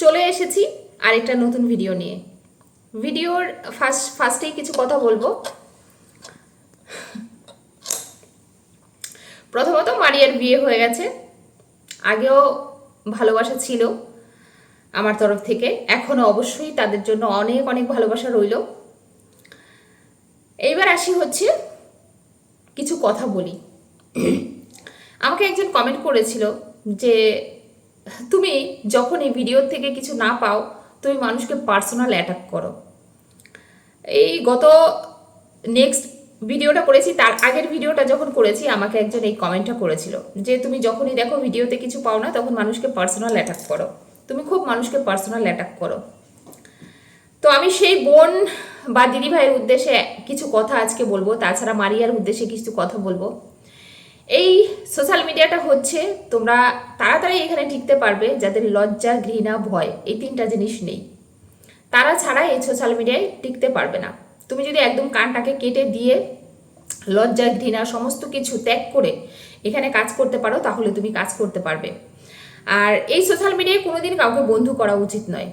চলে এসেছি আরেকটা নতুন ভিডিও নিয়ে। ভিডিওর ফার্স্ট ফার্স্টেই কিছু কথা বলব। প্রথমত মারিয়ার বিয়ে হয়ে গেছে। আগেও ভালোবাসা ছিল আমার তরফ থেকে। এখনও অবশ্যই তাদের জন্য অনেক অনেক ভালোবাসা রইল। এইবার আসি হচ্ছে কিছু কথা বলি। আমাকে একজন কমেন্ট করেছিল যে তুমি যখন এই ভিডিও থেকে কিছু না পাও, তুমি মানুষকে পার্সোনাল অ্যাটাক করো। এই গত নেক্সট ভিডিওটা করেছি, তার আগের ভিডিওটা যখন করেছি, আমাকে একজন এই কমেন্টটা করেছিল যে, তুমি যখনই দেখো ভিডিওতে কিছু পাও না, তখন মানুষকে পার্সোনাল অ্যাটাক করো। তুমি খুব মানুষকে পার্সোনাল অ্যাটাক করো। তো আমি সেই বোন বা দিদিভাইয়ের উদ্দেশ্যে কিছু কথা আজকে বলব, তাছাড়া মারিয়ার উদ্দেশ্যে কিছু কথা বলব। এই সোশ্যাল মিডিয়াটা হচ্ছে, তোমরা তাড়াতাড়ি এখানে টিকতে পারবে যাদের লজ্জা, ঘৃণা, ভয় এই তিনটা জিনিস নেই। তারা ছাড়া এই সোশ্যাল মিডিয়ায় টিকতে পারবে না। তুমি যদি একদম কানটাকে কেটে দিয়ে লজ্জা, ঘৃণা সমস্ত কিছু ত্যাগ করে এখানে কাজ করতে পারো, তাহলে তুমি কাজ করতে পারবে। আর এই সোশ্যাল মিডিয়ায় কোনোদিন কাউকে বন্ধু করা উচিত নয়।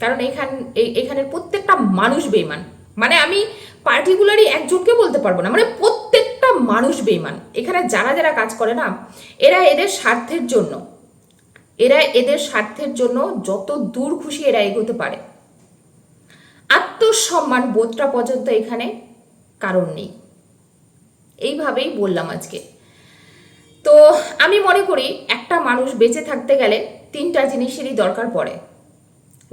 কারণ এখান এই- এখানের প্রত্যেকটা মানুষ বেইমান মানে আমি পার্টিকুলারই একজনকে বলতে পারব না। মানে মানুষ বেইমান এখানে যারা যারা কাজ করে না, এরা এদের স্বার্থের জন্য, এরা এদের স্বার্থের জন্য যত দূর খুশি এরা এগোতে পারে। আত্মসম্মান বোধটা পর্যন্ত এখানে কারণ নেই। এইভাবেই বললাম আজকে। তো আমি মনে করি একটা মানুষ বেঁচে থাকতে গেলে তিনটা জিনিসেরই দরকার পড়ে।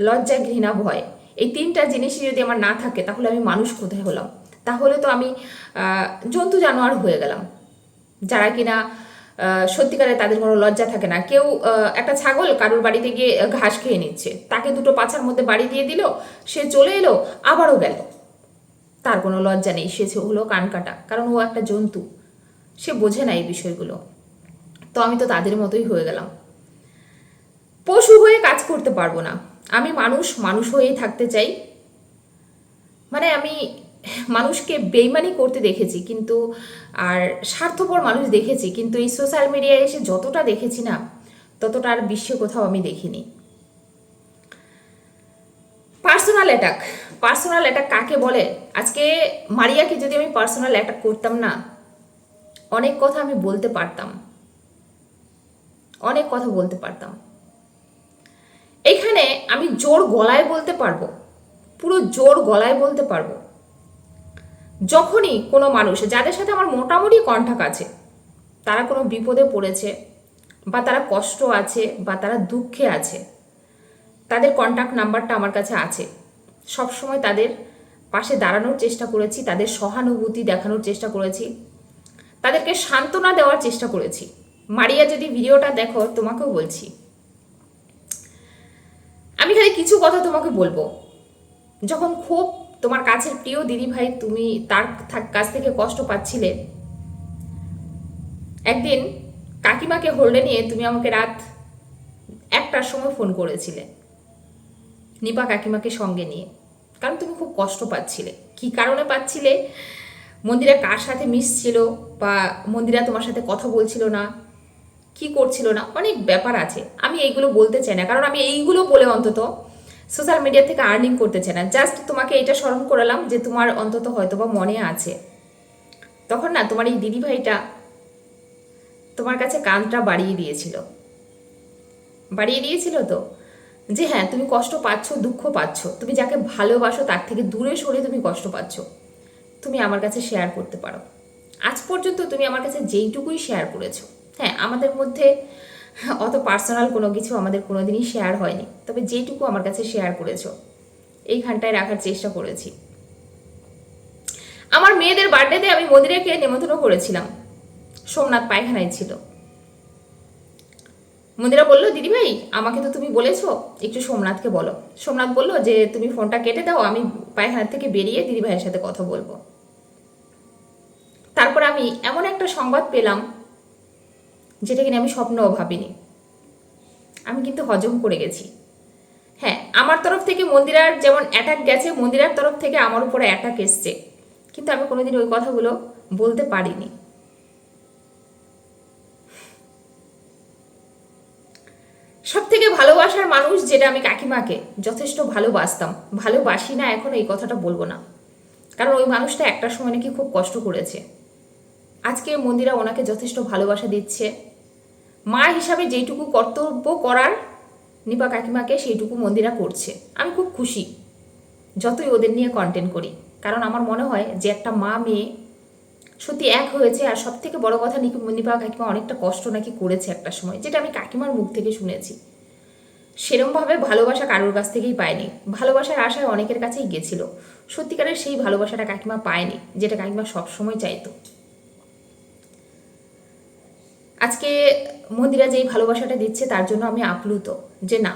লজ্জা, ঘৃণা, ভয়। এই তিনটা জিনিসই যদি আমার না থাকে, তাহলে আমি মানুষ কোথায় হলাম? তাহলে তো আমি জন্তু জানোয়ার হয়ে গেলাম। যারা কিনা সত্যিকারে তাদের কোনো লজ্জা থাকে না। কেউ একটা ছাগল কারোর বাড়িতে গিয়ে ঘাস খেয়ে নিচ্ছে, তাকে দুটো পাছার মধ্যে বাড়ি দিয়ে দিল, সে চলে এলো, আবারও গেল। তার কোনো লজ্জা নেই, সে হলো কান কাটা, কারণ ও একটা জন্তু। সে বোঝে না এই বিষয়গুলো। তো আমি তো তাদের মতোই হয়ে গেলাম। পশু হয়ে কাজ করতে পারব না। আমি মানুষ মানুষ হয়েই থাকতে চাই। মানে আমি মানুষকে বেইমানি করতে দেখেছি, কিন্তু আর স্বার্থপর মানুষ দেখেছি, কিন্তু এই সোশ্যাল মিডিয়ায় এসে যতটা দেখেছি না, ততটা আর বিশ্বে কোথাও আমি দেখিনি। পার্সোনাল অ্যাটাক পার্সোনাল অ্যাটাক কাকে বলে? আজকে মারিয়াকে যদি আমি পার্সোনাল অ্যাটাক করতাম না, অনেক কথা আমি বলতে পারতাম। অনেক কথা বলতে পারতাম। এইখানে আমি জোর গলায় বলতে পারব, পুরো জোর গলায় বলতে পারব। যখনই কোনো মানুষ, যাদের সাথে আমার মোটামুটি কন্টাক্ট আছে, তারা কোনো বিপদে পড়েছে বা তারা কষ্ট আছে বা তারা দুঃখে আছে, তাদের কন্ট্যাক্ট নাম্বারটা আমার কাছে আছে। সব সময় তাদের পাশে দাঁড়ানোর চেষ্টা করেছি, তাদের সহানুভূতি দেখানোর চেষ্টা করেছি, তাদেরকে সান্ত্বনা দেওয়ার চেষ্টা করেছি। মারিয়া, যদি ভিডিওটা দেখো, তোমাকেও বলছি। আমি খালি কিছু কথা তোমাকে বলব। যখন খুব তোমার কাছের প্রিয় দিদি ভাই তুমি তার কাছ থেকে কষ্ট পাচ্ছিলে। একদিন কাকিমাকে হোল্ডে নিয়ে তুমি আমাকে রাত একটার সময় ফোন করেছিলে, নিপা কাকিমাকে সঙ্গে নিয়ে। কারণ তুমি খুব কষ্ট পাচ্ছিলে। কি কারণে পাচ্ছিলে? মন্দিরা কার সাথে মিশছিল বা মন্দিরা তোমার সাথে কথা বলছিল না? কি করছিল না? অনেক ব্যাপার আছে। আমি এইগুলো বলতে চাই না। কারণ আমি এইগুলো বলে অন্তত সোশ্যাল মিডিয়া থেকে আর্নিং করতে চাই না। জাস্ট তোমাকে এটা স্মরণ করালাম যে তোমার অন্তত হয়তো বা মনে আছে। তখন না তোমার এই দিদিভাইটা তোমার কাছে কানটা বাড়িয়ে দিয়েছিল। বাড়িয়ে দিয়েছিল তো? যে হ্যাঁ তুমি কষ্ট পাচ্ছ, দুঃখ পাচ্ছ। তুমি যাকে ভালোবাসো তার থেকে দূরে সরে তুমি কষ্ট পাচ্ছ। তুমি আমার কাছে শেয়ার করতে পারো। আজ পর্যন্ত তুমি আমার কাছে যেইটুকুই শেয়ার করেছ। হ্যাঁ আমাদের মধ্যে অত পার্সোনাল কোনো কিছু আমাদের কোনোদিনই শেয়ার হয়নি। তবে যেটুকু আমার কাছে শেয়ার করেছ, এইখানটায় রাখার চেষ্টা করেছি। আমার মেয়েদের বার্থডেতে আমি মন্দিরেকে নেমন্তন্ন করেছিলাম। সোমনাথ পায়খানায় ছিল। মন্দিরা বলল, দিদি ভাই, আমাকে তো তুমি বলেছ, একটু সোমনাথকে বলো। সোমনাথ বলল যে, তুমি ফোনটা কেটে দাও, আমি পায়খানা থেকে বেরিয়ে দিদি ভাইয়ের সাথে কথা বলব। তারপর আমি এমন একটা সংবাদ পেলাম যেটা কিনা আমি স্বপ্নও ভাবিনি। আমি কিন্তু হজম করে গেছি। হ্যাঁ আমার তরফ থেকে মন্দিরার যেমন অ্যাটাক গেছে, মন্দিরার তরফ থেকে আমার উপরে অ্যাটাক এসছে। কিন্তু আমি কোনোদিন ওই কথাগুলো বলতে পারিনি। সব থেকে ভালোবাসার মানুষ যেটা আমি কাকিমাকে, যথেষ্ট ভালোবাসতাম। ভালোবাসি না, এখন এই কথাটা বলব না। কারণ ওই মানুষটা একটা সময় নাকি খুব কষ্ট করেছে। আজকে মন্দিরা ওনাকে যথেষ্ট ভালোবাসা দিচ্ছে। মা হিসাবে যেইটুকু কর্তব্য করার, নিপা কাকিমাকে সেইটুকু মন্দিরা করছে। আমি খুব খুশি, যতই ওদের নিয়ে কন্টেন্ট করি। কারণ আমার মনে হয় যে একটা মা মেয়ে সত্যি এক হয়েছে আর সব থেকে বড় কথা নিপা কাকিমা অনেকটা কষ্ট নাকি করেছে একটা সময়, যেটা আমি কাকিমার মুখ থেকে শুনেছি। সেরমভাবে ভালোবাসা কারোর কাছ থেকেই পায়নি। ভালোবাসার আশায় অনেকের কাছেই গেছিল। সত্যিকারের সেই ভালোবাসাটা কাকিমা পায়নি, যেটা কাকিমা সবসময় চাইতো। আজকে মন্দিরা যেই ভালোবাসাটা দিচ্ছে তার জন্য আমি আপ্লুত, যে না।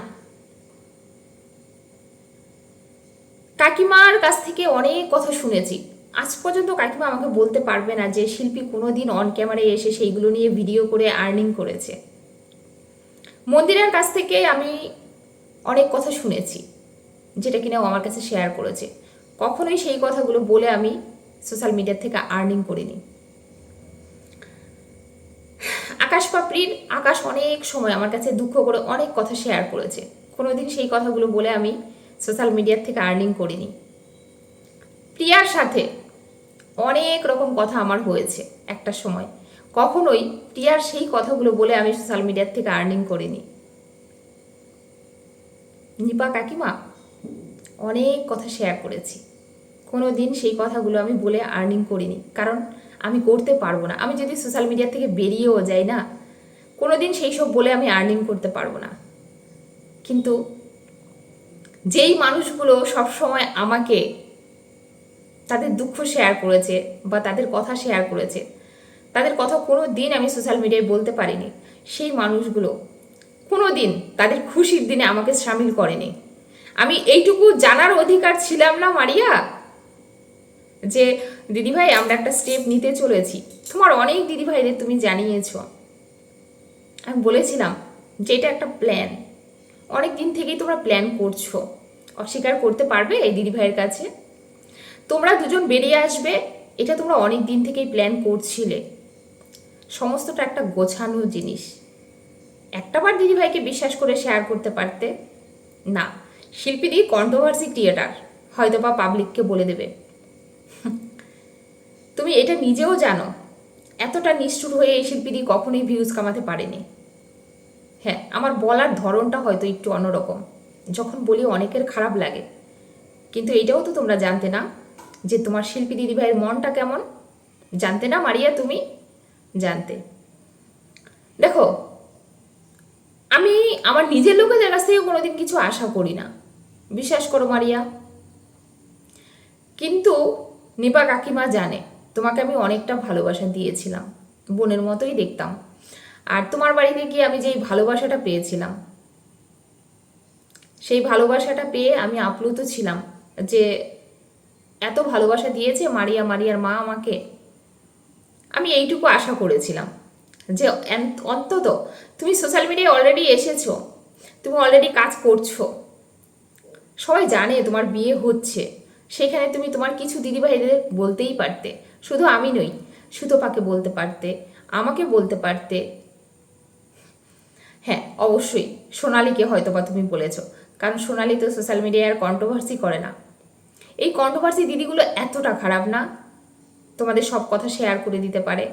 কাকিমার কাছ থেকে অনেক কথা শুনেছি। আজ পর্যন্ত কাকিমা আমাকে বলতে পারবে না যে শিল্পী কোনোদিন অন ক্যামেরায় এসে সেইগুলো নিয়ে ভিডিও করে আর্নিং করেছে। মন্দিরের কাছ থেকে আমি অনেক কথা শুনেছি, যেটা কিনা ও আমার কাছে শেয়ার করেছে। কখনোই সেই কথাগুলো বলে আমি সোশ্যাল মিডিয়া থেকে আর্নিং করিনি। আকাশ পাপড়ির আকাশ অনেক সময় আমার কাছে দুঃখ করে অনেক কথা শেয়ার করেছে। কোনোদিন সেই কথাগুলো বলে আমি সোশ্যাল মিডিয়ার থেকে আর্নিং করিনি। প্রিয়ার সাথে অনেক রকম কথা আমার হয়েছে একটা সময়। কখনোই প্রিয়ার সেই কথাগুলো বলে আমি সোশ্যাল মিডিয়ার থেকে আর্নিং করিনি। নিপা কাকিমা, অনেক কথা শেয়ার করেছি। কোনো দিন সেই কথাগুলো আমি বলে আর্নিং করিনি। কারণ আমি করতে পারব না। আমি যদি সোশ্যাল মিডিয়া থেকে বেরিয়েও যাই না কোনো দিন সেই সব বলে আমি আর্নিং করতে পারব না। কিন্তু যেই মানুষগুলো সবসময় আমাকে তাদের দুঃখ শেয়ার করেছে বা তাদের কথা শেয়ার করেছে, তাদের কথা কোনো দিন আমি সোশ্যাল মিডিয়ায় বলতে পারিনি, সেই মানুষগুলো কোনো দিন তাদের খুশির দিনে আমাকে সামিল করেনি। আমি এইটুকু জানার অধিকার ছিলাম না, মারিয়া, যে দিদিভাই, আমরা একটা স্টেপ নিতে চলেছি। তোমার অনেক দিদিভাইদের তুমি জানিয়েছ। আমি বলেছিলাম যে এটা একটা প্ল্যান অনেক দিন থেকেই তোমরা প্ল্যান করছ। অস্বীকার করতে পারবে এই দিদিভাইয়ের কাছে। তোমরা দুজন বেরিয়ে আসবে, এটা তোমরা অনেক দিন থেকেই প্ল্যান করছিলে। সমস্তটা একটা গোছানো জিনিস। একটাবার দিদিভাইকে বিশ্বাস করে শেয়ার করতে পারতে? না। শিল্পীদি কন্ট্রোভার্সি ক্রিয়েটার হয়তো বা পাবলিককে বলে দেবে। তুমি এটা নিজেও জানো, এতটা নিষ্ঠুর হয়ে এই শিল্পীদি কখনোই ভিউজ কামাতে পারেনি। হ্যাঁ আমার বলার ধরনটা হয়তো একটু অন্যরকম, যখন বলি অনেকের খারাপ লাগে। কিন্তু এটাও তো তোমরা জানতে না যে তোমার শিল্পী দিদিভাইয়ের মনটা কেমন? জানতে না মারিয়া তুমি? জানতে। দেখো, আমি আমার নিজের লোকেদের কাছ থেকে কোনোদিন কিছু আশা করি না, বিশ্বাস করো মারিয়া। কিন্তু নিপা কাকিমা জানে তোমাকে আমি অনেকটা ভালোবাসা দিয়েছিলাম, বোনের মতোই দেখতাম। আর তোমার বাড়িতে গিয়ে আমি যেই ভালোবাসাটা পেয়েছিলাম, সেই ভালোবাসাটা পেয়ে আমি আপ্লুত ছিলাম যে এত ভালোবাসা দিয়েছে মারিয়া, মারিয়ার মা আমাকে। আমি এইটুকু আশা করেছিলাম যে অন্তত তুমি সোশ্যাল মিডিয়ায় অলরেডি এসেছ, তুমি অলরেডি কাজ করছ। সবাই জানে তোমার বিয়ে হচ্ছে, সেখানে তুমি তোমার কিছু দিদিভাইদের বলতেই পারতে। শুধু আমি নই, সুতোপাকে বলতে পারতে, আমাকে বলতে পারতে। হ্যাঁ অবশ্যই, সোনালিকে হয়তো বা তুমি বলেছ, কারণ সোনালি তো সোশ্যাল মিডিয়ায় আর কন্ট্রোভার্সি করে না। এই কন্ট্রোভার্সি দিদিগুলো এতটা খারাপ না, তোমাদের সব কথা শেয়ার করে দিতে পারে।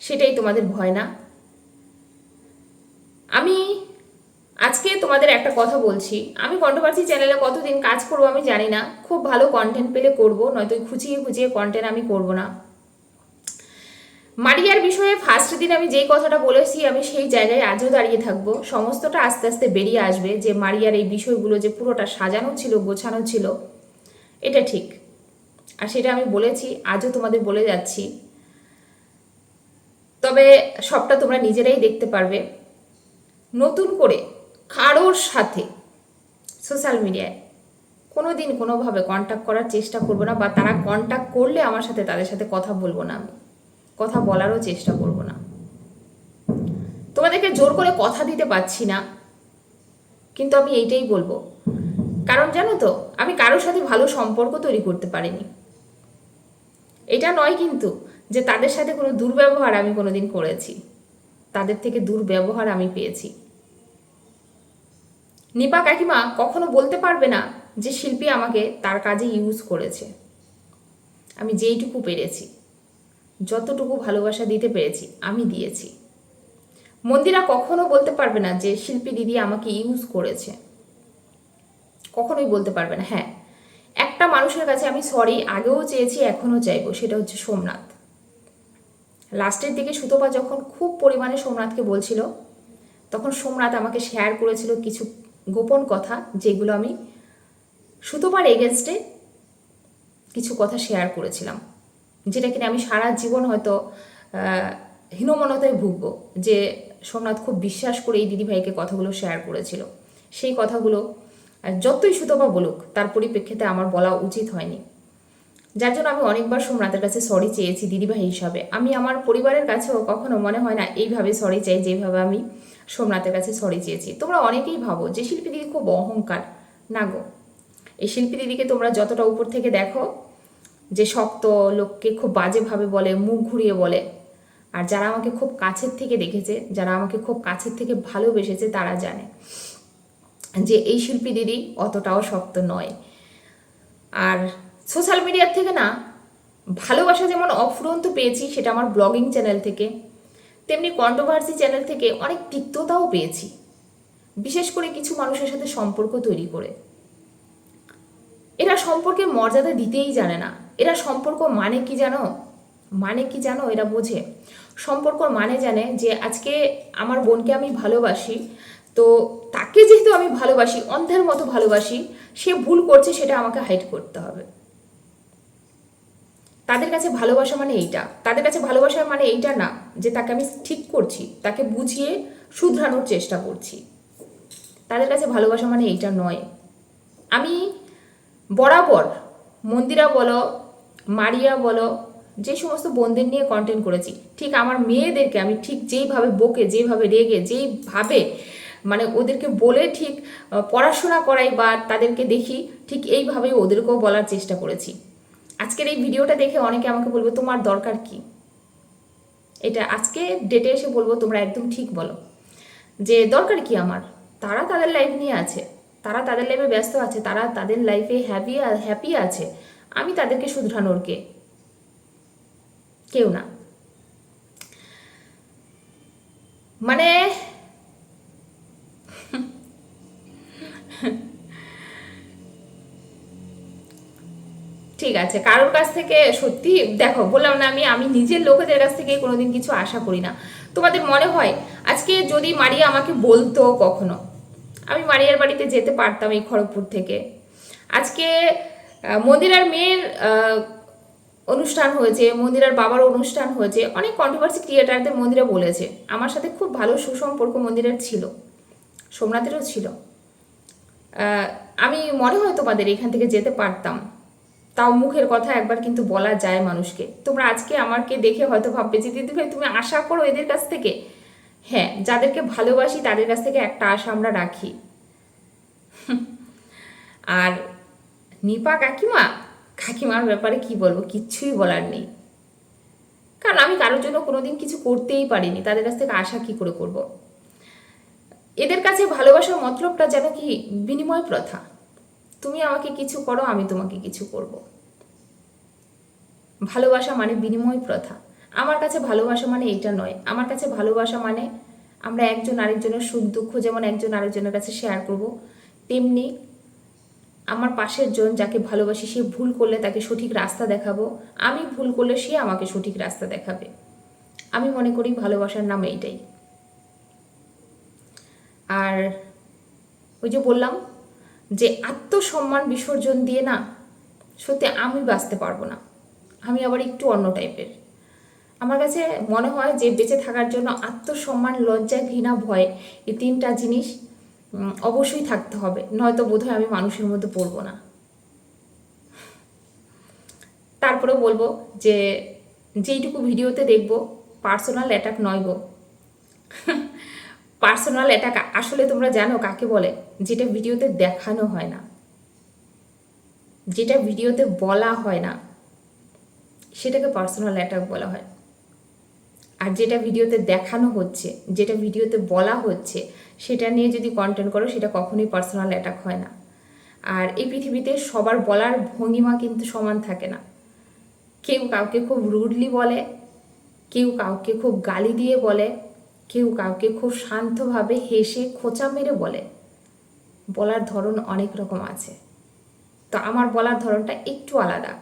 সেটাই তোমাদের ভয় না। আমি আজকে তোমাদের একটা কথা বলছি। আমি কন্ট্রোভার্সি চ্যানেলে কতদিন কাজ করব আমি জানি না। খুব ভালো কন্টেন্ট পেলে করব, নয়তো খুঁচিয়ে খুঁচিয়ে কন্টেন্ট আমি করব না। মারিয়ার বিষয়ে ফার্স্ট দিন আমি যেই কথাটা বলেছি, আমি সেই জায়গায় আজও দাঁড়িয়ে থাকব। সমস্তটা আস্তে আস্তে বেরিয়ে আসবে যে মারিয়ার এই বিষয়গুলো যে পুরোটা সাজানো ছিল, গোছানো ছিল, এটা ঠিক। আর সেটা আমি বলেছি, আজও তোমাদের বলে যাচ্ছি। তবে সবটা তোমরা নিজেরাই দেখতে পারবে। নতুন করে কারোর সাথে সোশ্যাল মিডিয়ায় কোনো দিন কোনোভাবে কন্ট্যাক্ট করার চেষ্টা করব না বা তারা কন্ট্যাক্ট করলে আমার সাথে তাদের সাথে কথা বলব না আমি। কথা বলারও চেষ্টা করব না। তোমাদেরকে জোর করে কথা দিতে পারছি না, কিন্তু আমি এইটাই বলব। কারণ জানো তো, আমি কারোর সাথে ভালো সম্পর্ক তৈরি করতে পারিনি। এটা নয় কিন্তু যে তাদের সাথে কোনো দুর্ব্যবহার আমি কোনোদিন করেছি। তাদের থেকে দুর্ব্যবহার আমি পেয়েছি। নিপা কাকিমা কখনো বলতে পারবে না যে শিল্পী আমাকে তার কাজে ইউজ করেছে। আমি যেইটুকু পেরেছি, যতটুকু ভালোবাসা দিতে পেরেছি, আমি দিয়েছি। মন্দিরা কখনো বলতে পারবে না যে শিল্পী দিদি আমাকে ইউজ করেছে। কখনোই বলতে পারবে না। হ্যাঁ একটা মানুষের কাছে আমি সরি আগেও চেয়েছি, এখনও চাইব, সেটা হচ্ছে সোমনাথ। লাস্টের দিকে সুতপা যখন খুব পরিমাণে সোমনাথকে বলছিল, তখন সোমনাথ আমাকে শেয়ার করেছিল কিছু গোপন কথা যেগুলো আমি সুতপার এগেনস্টে কিছু কথা শেয়ার করেছিলাম, যেটা কিনা আমি সারা জীবন হয়তো হীনমনতায় ভুগব, যে সোমনাথ খুব বিশ্বাস করে এই দিদিভাইকে কথাগুলো শেয়ার করেছিল। সেই কথাগুলো যতই সুতপা বলুক, তার পরিপ্রেক্ষিতে আমার বলা উচিত হয়নি। যার জন্য আমি অনেকবার সোমনাথের কাছে সরি চেয়েছি দিদিভাই হিসাবে। আমি আমার পরিবারের কাছেও কখনো মনে হয় না, এইভাবে সরি চাই, যেভাবে আমি সোমনাথের কাছে সরি চেয়েছি। তোমরা অনেকেই ভাবো যে শিল্পী দিদি খুব অহংকার। না গো। এই শিল্পী দিদিকে তোমরা যতটা উপর থেকে দেখো, যে শক্ত লোককে খুব বাজেভাবে বলে, মুখ ঘুরিয়ে বলে, আর যারা আমাকে খুব কাছের থেকে দেখেছে, যারা আমাকে খুব কাছের থেকে ভালোবেসেছে, তারা জানে যে এই শিল্পী দিদি অতটাও শক্ত নয়। আর সোশ্যাল মিডিয়ার থেকে না, ভালোবাসা যেমন অফুরন্ত পেয়েছি, সেটা আমার ব্লগিং চ্যানেল থেকে। তেমনি কন্ট্রোভার্সি চ্যানেল থেকে অনেক তিক্ততাও পেয়েছি। বিশেষ করে কিছু মানুষের সাথে সম্পর্ক তৈরি করে। এরা সম্পর্কে মর্যাদা দিতেই জানে না। এরা সম্পর্ক মানে কি জানো? মানে কি জানো? এরা বোঝে। সম্পর্ক মানে জানে যে আজকে আমার বোনকে আমি ভালোবাসি, তো তাকে যেহেতু আমি ভালোবাসি, অন্ধের মতো ভালোবাসি, সে ভুল করছে সেটা আমাকে হাইড করতে হবে। তাদের কাছে ভালোবাসা মানে এইটা। তাদের কাছে ভালোবাসা মানে এইটা না। যে তাকে আমি ঠিক করছি, তাকে বুঝিয়ে শুধরানোর চেষ্টা করছি। তাদের কাছে ভালোবাসা মানে এইটা নয়। আমি বরাবর মন্দিরা বলো, মারিয়া বলো, যে সমস্ত বোনদের নিয়ে কন্টেন্ট করেছি, ঠিক আমার মেয়েদেরকে আমি ঠিক যেইভাবে বকে, যেইভাবে রেগে, যেইভাবে মানে ওদেরকে বলে ঠিক পড়াশোনা করাই বা তাদেরকে দেখি, ঠিক এইভাবেই ওদেরকেও বলার চেষ্টা করেছি। আজকের এই ভিডিওটা দেখে অনেকে আমাকে বলবে, তোমার দরকার কি? এটা আজকে ডেটে এসে বলব, তোমরা একদম ঠিক বলো। যে দরকার কি আমার? তারা তাদের লাইফ নিয়ে আছে। তারা তাদের লাইফে ব্যস্ত আছে। তারা তাদের লাইফে হ্যাপি হ্যাপি আছে। আমি তাদেরকে শুধরানোর কে? কেউ না। মানে ঠিক আছে, কারোর কাছ থেকে সত্যি দেখো, বললাম না আমি আমি নিজের লোকেদের কাছ থেকে কোনোদিন কিছু আশা করি না। তোমাদের মনে হয়, আজকে যদি মারিয়া আমাকে বলতো কখনো, আমি মারিয়ার বাড়িতে যেতে পারতাম এই খড়গপুর থেকে। আজকে মন্দিরার মেয়ের অনুষ্ঠান হয়েছে, মন্দিরার বাবার অনুষ্ঠান হয়েছে, অনেক কন্ট্রোভার্সি ক্রিয়েটারদের মন্দিরা বলেছে। আমার সাথে খুব ভালো সুসম্পর্ক মন্দিরের ছিল, সোমনাথেরও ছিল। আমি মনে হয় তোমাদের এখান থেকে যেতে পারতাম। তাও মুখের কথা একবার কিন্তু বলা যায় মানুষকে। তোমরা আজকে আমাকে দেখে হয়তো ভাববে যে, দিদি ভাই, তুমি আশা করো এদের কাছ থেকে? হ্যাঁ যাদেরকে ভালোবাসি তাদের কাছ থেকে একটা আশা আমরা রাখি। আর নিপা কাকিমা? কাকিমার ব্যাপারে কি বলব? কিচ্ছুই বলার নেই। কারণ আমি কারোর জন্য কোনোদিন কিছু করতেই পারিনি। তাদের কাছ থেকে আশা কি করে করব। এদের কাছে ভালোবাসার মতলবটা যেন কি বিনিময় প্রথা? তুমি আমাকে কিছু করো, আমি তোমাকে কিছু করব। ভালোবাসা মানে বিনিময় প্রথা। আমার কাছে ভালোবাসা মানে এইটা নয়। আমার কাছে ভালোবাসা মানে আমরা একজন আরেকজনের সুখ, দুঃখ যেমন একজন আরেকজনের কাছে শেয়ার করব, তেমনি আমার পাশের জন যাকে ভালোবাসি, সে ভুল করলে তাকে সঠিক রাস্তা দেখাবো। আমি ভুল করলে সে আমাকে সঠিক রাস্তা দেখাবে। আমি মনে করি ভালোবাসার নাম এইটাই। আর ওই যে বললাম যে আত্মসম্মান বিসর্জন দিয়ে না সত্যি আমি বাঁচতে পারব না। আমি আবার একটু অন্য টাইপের। আমার কাছে মনে হয় যে বেঁচে থাকার জন্য আত্মসম্মান লজ্জা ঘৃণা ভয় এই তিনটা জিনিস অবশ্যই থাকতে হবে। নয়তো বোধহয় আমি মানুষের মধ্যে পড়ব না। তারপরে বলব যে, যেইটুকু ভিডিওতে দেখব, পার্সোনাল অ্যাটাক নয় গো। পার্সোনাল অ্যাটাক আসলে তোমরা জানো কাকে বলে? যেটা ভিডিওতে দেখানো হয় না। যেটা ভিডিওতে বলা হয় না, সেটাকে পার্সোনাল অ্যাটাক বলা হয়। আর যেটা ভিডিওতে দেখানো হচ্ছে, যেটা ভিডিওতে বলা হচ্ছে, সেটা নিয়ে যদি কন্টেন্ট করো, সেটা কখনোই পার্সোনাল অ্যাটাক হয় না। আর এই পৃথিবীতে সবার বলার ভঙ্গিমা কিন্তু সমান থাকে না। কেউ কাউকে খুব রুডলি বলে, কেউ কাউকে খুব গালি দিয়ে বলে কেউ কাউকে খুব শান্তভাবে হেসে খোঁচা মেরে বলে, বলার ধরন অনেক রকম আছে। তো আমার বলার ধরনটা একটু আলাদা।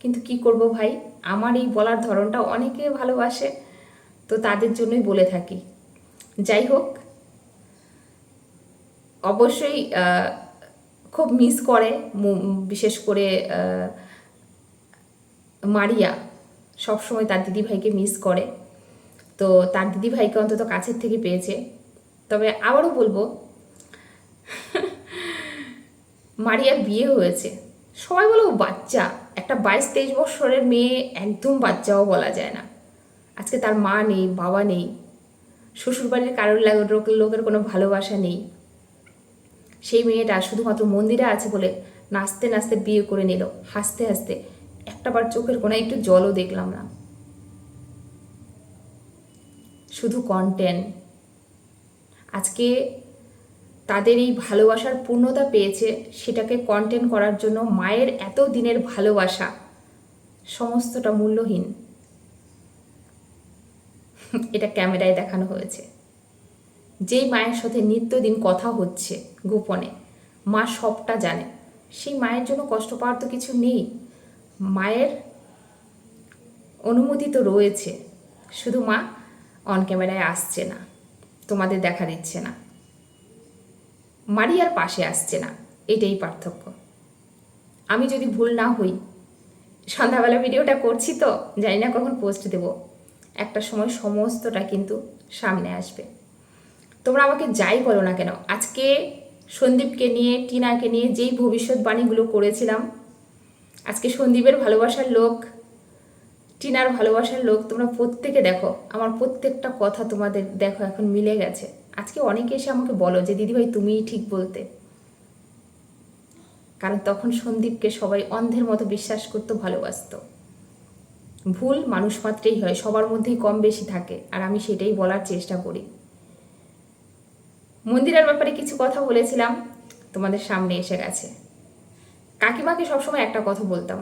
কিন্তু কি করব ভাই? আমার এই বলার ধরনটা অনেকে ভালোবাসে। তো তাদের জন্যই বলে থাকি। যাই হোক, অবশ্যই খুব মিস করে বিশেষ করে মারিয়া। সবসময় তার দিদিভাইকে মিস করে। তো তার দিদিভাইকে অন্তত কাছের থেকে পেয়েছে। তবে আবারও বলব, মারিয়ার বিয়ে হয়েছে। সবাই বলো বাচ্চা। একটা বাইশ তেইশ বছরের মেয়ে একদম বাচ্চাও বলা যায় না। আজকে তার মা নেই, বাবা নেই। শ্বশুরবাড়ির কারোর লোকের কোনো ভালোবাসা নেই। সেই মেয়েটা শুধুমাত্র মন্দিরে আছে বলে নাচতে নাচতে বিয়ে করে নিল। হাসতে হাসতে একটাবার চোখের কোনায় একটু জলও দেখলাম না। শুধু কন্টেন্ট আজকে তাদের এই ভালোবাসার পূর্ণতা পেয়েছে, সেটাকে কন্টেন্ট করার জন্য মায়ের এত দিনের ভালোবাসা, সমস্তটা মূল্যহীন। এটা ক্যামেরায় দেখানো হয়েছে। যেই মায়ের সাথে নিত্যদিন কথা হচ্ছে গোপনে, মা সবটা জানে। সেই মায়ের জন্য কষ্ট পাওয়ার তো কিছু নেই। মায়ের অনুমতি তো রয়েছে। শুধু মা ক্যামেরায় আসছে না, তোমাদের দেখা দিচ্ছে না। মারিয়ার পাশে আসছে না, এটাই পার্থক্য। আমি যদি ভুল না হই, সন্ধ্যাবেলা ভিডিওটা করছি তো, জানি না কখন পোস্ট দেব। একটা সময় সমস্তটা কিন্তু সামনে আসবে। তোমরা আমাকে যাই বলো না কেন, আজকে সন্দীপকে নিয়ে, টিনাকে নিয়ে যেই ভবিষ্যৎবাণীগুলো করেছিলাম, আজকে সন্দীপের ভালোবাসার লোক টিনার ভালোবাসার লোক তোমরা প্রত্যেকে দেখো। আমার প্রত্যেকটা কথা তোমাদের দেখো, এখন মিলে গেছে। আজকে অনেকে এসে আমাকে বলো যে, দিদিভাই, তুমিই ঠিক বলতে। কারণ তখন সন্দীপকে সবাই অন্ধের মতো বিশ্বাস করতো, ভালোবাসতো। ভুল মানুষ মাত্রেই হয়, সবার মধ্যেই কম বেশি থাকে, আর আমি সেটাই বলার চেষ্টা করি। মন্দিরের ব্যাপারে কিছু কথা বলেছিলাম, তোমাদের সামনে এসে গেছে। কাকিমাকে সবসময় একটা কথা বলতাম,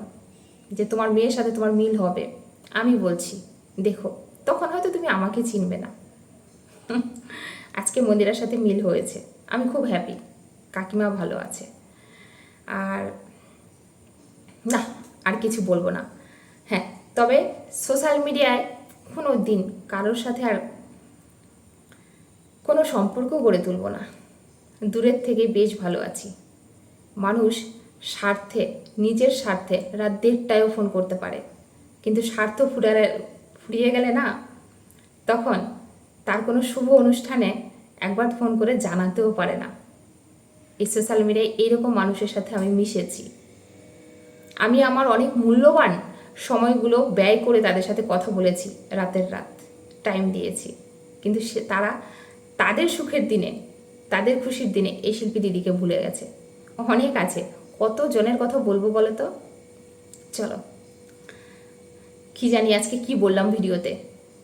যে তোমার মেয়ের সাথে তোমার মিল হবে। আমি বলছি, দেখো, তখন হয়তো তুমি আমাকে চিনবে না। আজকে মন্দিরের সাথে মিল হয়েছে। আমি খুব হ্যাপি কাকিমা ভালো আছে। আর না, আর কিছু বলব না। হ্যাঁ তবে সোশ্যাল মিডিয়ায় কোনো দিন কারোর সাথে আর কোনো সম্পর্ক গড়ে তুলব না। দূরের থেকে বেশ ভালো আছি। মানুষ স্বার্থে, নিজের স্বার্থে রাত দেড়টায়ও ফোন করতে পারে। কিন্তু স্বার্থ ফুরারে ফুরিয়ে গেলে না? তখন তার কোনো শুভ অনুষ্ঠানে একবার ফোন করে জানাতেও পারে না। এই সোশ্যাল মিডিয়ায় এইরকম মানুষের সাথে আমি মিশেছি। আমি আমার অনেক মূল্যবান সময়গুলো ব্যয় করে তাদের সাথে কথা বলেছি, রাতের রাত টাইম দিয়েছি। কিন্তু সে, তারা তাদের সুখের দিনে, তাদের খুশির দিনে এই শিল্পী দিদিকে ভুলে গেছে। অনেক আছে কত জনের কথা বলব বলো তো চলো। কি জানি আজকে কি বললাম ভিডিওতে।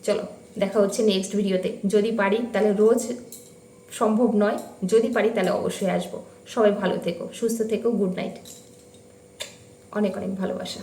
চলো, দেখা হচ্ছে নেক্সট ভিডিওতে। যদি পারি, তাহলে রোজ সম্ভব নয়। যদি পারি, তাহলে অবশ্যই আসব। সবাই ভালো থেকো, সুস্থ থেকো গুড নাইট অনেক অনেক ভালোবাসা।